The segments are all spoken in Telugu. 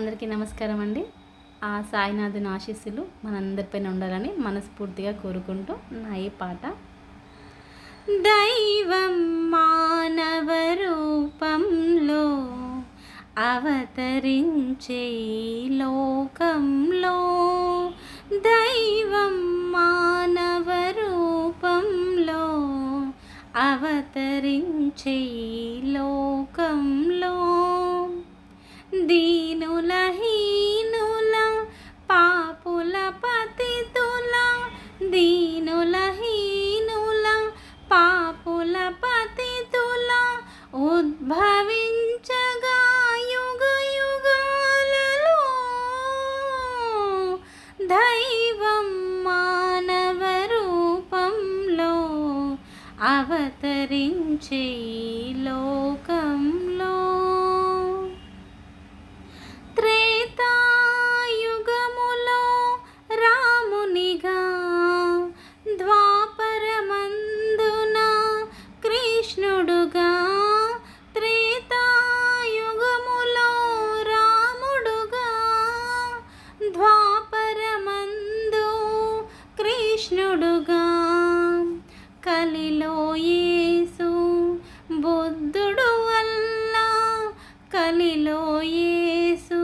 అందరికీ నమస్కారం అండి. ఆ సాయినాథుని ఆశీస్సులు మనందరిపైన ఉండాలని మనస్ఫూర్తిగా కోరుకుంటూ నా ఈ పాట. దైవం మానవ రూపంలో అవతరించే లోకంలో దైవం మానవ రూపంలో అవతరించే లోకంలో దీనుల హీనుల పాపుల పతితుల దీనుల హీనుల పాపుల పతితుల ఉద్భవించగా యుగ యుగాలలో దైవం మానవ రూపంలో అవతరించే లోకంలో. కలిలో యేసు.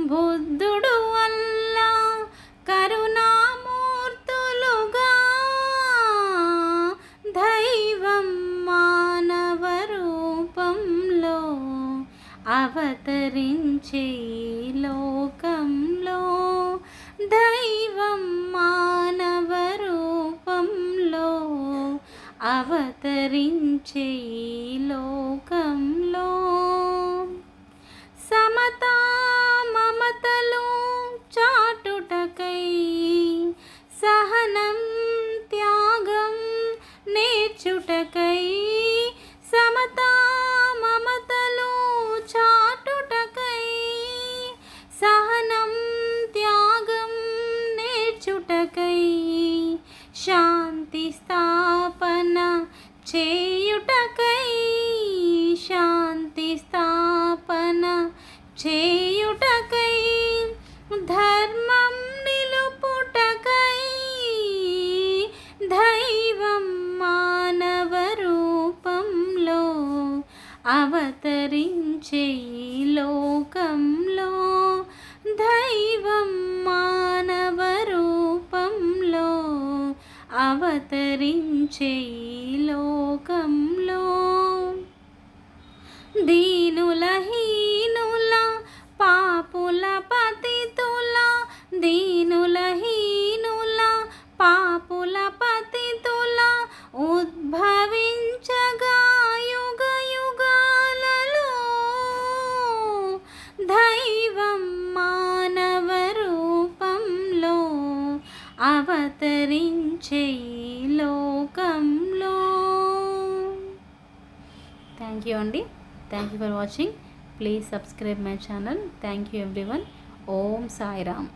బుద్ధుడు వల్ల కరుణామూర్తులుగా దైవం మానవ రూపంలో అవతరించే లోకంలో దైవం మానవ రూపంలో అవతరించే లోకంలో నేర్చుటకై శాంతి స్థాపన చేయుటకై శాంతి స్థాపన చేయుటకై ధర్మం నిలుపుటకై దైవం మానవ రూపంలో అవతరించేయి చేయి లోకంలో దీనులహీ అవతరించే లోకంలో. థ్యాంక్ యూ అండి thank you for watching please subscribe my channel thank you everyone Om Sairam